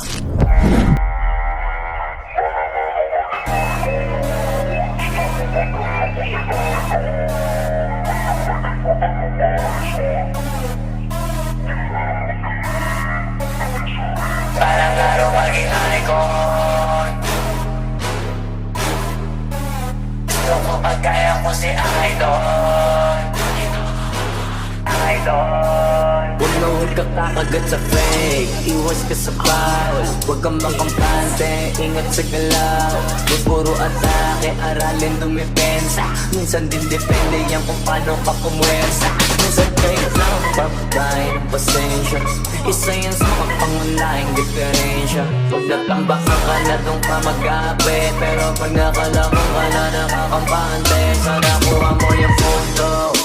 Parang araw maging icon Gusto ko pagkaya ko si Idol? Idol Huwag na huwag ka kakagat sa fake. Iwas ka sa bawal Huwag kang makampante. Ingat sa galaw. Huwag puro atake. Aralin dumipensa. Minsan din depende yan kung paano ka kumwersa Minsan kayo lang Papagay ng pasensya. Isa yan sa mga pangunahing diferensya. Huwag natambakan ka na doon ka mag-ape. Pero pag nakalaman ka na nakakampante. Sana kuha mo yung photo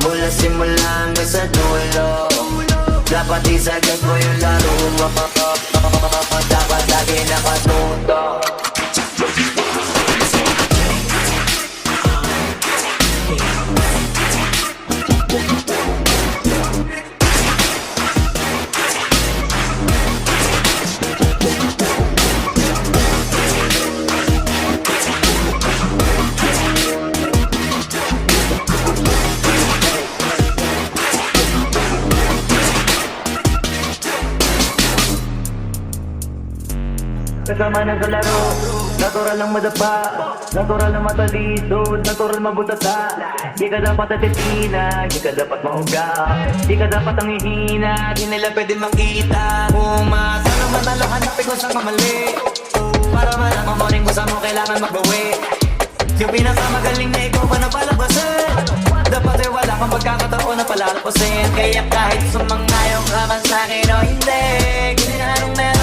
Mula simula hanggang sa dulo. Dapat isagad mo yung laro. Mo Dapat lagi nakatuto Kasama na sa laro Natural lang madapa Natural na matalisod Natural mabutata. Di ka dapat atitina Di ka dapat mahuga Di ka dapat ang hihina Di nila pwede makita. Umasa na manalo hanapin ko sa kamali Para malaman mo rin kung saan mo kailangan magbawi. Yung pinakamagaling na ikaw pa na palabasin. Dapat ay wala kang pagkakataon na palalapasin Kaya kahit sumangayon ka man sa'kin o hindi Ginanong meron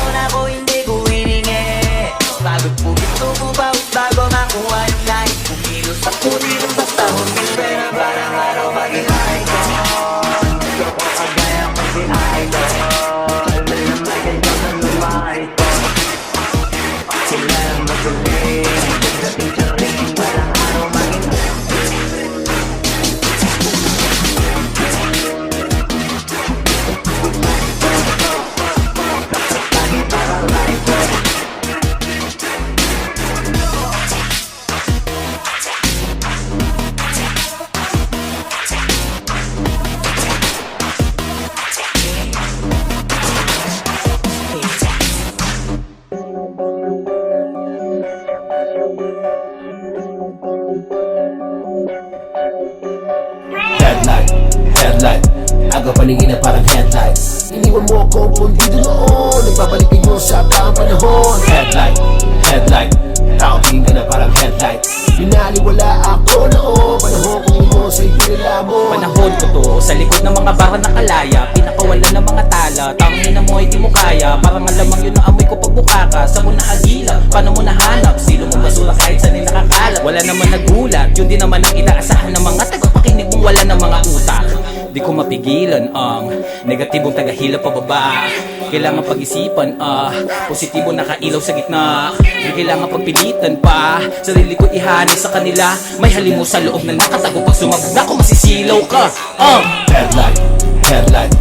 Aga paningin na parang headlight Iniwan mo ako pundido noon. Nagbabalik kayo sa taong panahon Headlight, headlight. Tao tingin ka na parang headlight Binaliwala ako noon. Panahon kong mo sa ikinilamo Panahon ko to. Sa likod ng mga bara nakalaya Pinakawalan ng mga tala. Tangin na mo ay di mo kaya. Parang alamang yun ang amoy ko pagbuka ka. Sa mo nakagila Paano mo nahanap? Silo mo basura kahit saan nila nakakalat Wala naman nagulat. Yun din naman ang inaasahan ng mga tagapakinig mong wala ng mga utak Di ko mapigilan ang negatibong tagahila pababa Kailangan pag-isipan ah Positibo nakailaw sa gitna. Kailangan pagpilitan pa Sarili ko ihani sa kanila. May halimo sa loob na nakatago Pag sumabog na ako masisilaw ka. Ah! Headlight, headlight.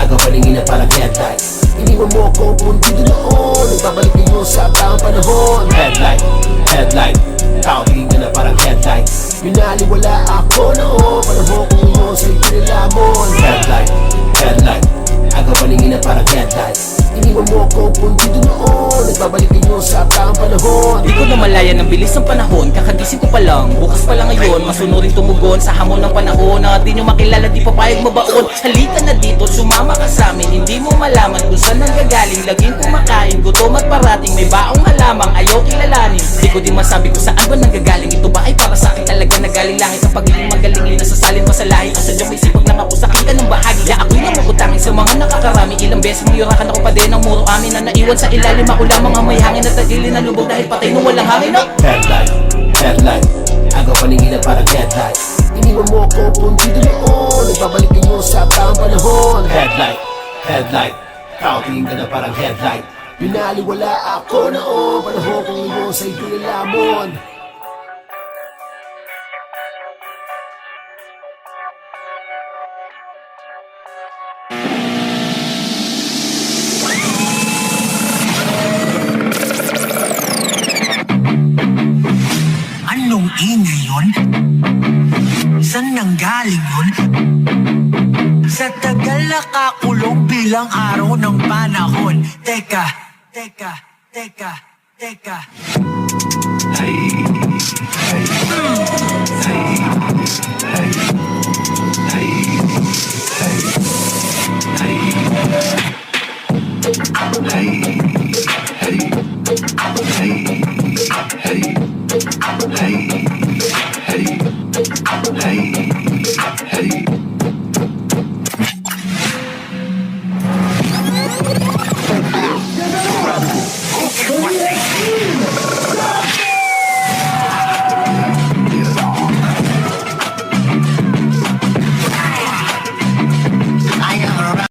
Aga paningin na parang headlight. Iniwan mo ako pundido noon. Nagbabalik kayo sa taong panahon. Headlight, headlight. Tao tingin na parang headlight Binaliwala ako noon. Panahon kong mo sa Nagbabalik kayo sa taong panahon. Di ko na malaya ng bilis ng panahon. Kakagising ko pa lang, bukas pa lang ngayon Masunurin tumugon sa hamon ng panahon. Na di nyo makilala, di papayag mabaon. Halika na dito, sumama ka sa amin. Hindi mo malaman kung saan nanggagaling. Laging kumakain, gutom at parating May baong beses mong yurakan ako pa din Ang muro amin na naiwan sa ilalim. Ako lamang ang may hangin at tagilin na lubog Dahil patay nung walang hangin no? Headlight, headlight Aga paningin na parang headlight Iniwan mo ako pundido noon Nagbabalik kayo sa taong panahon. Headlight, headlight Tao tingin ka na parang headlight Binaliwala ako noon Panahon kong imo ingay yun? San nanggaling yun? Sa tagal nakakulong bilang araw ng panahon Teka, teka, teka, teka Hey, hey, hey, hey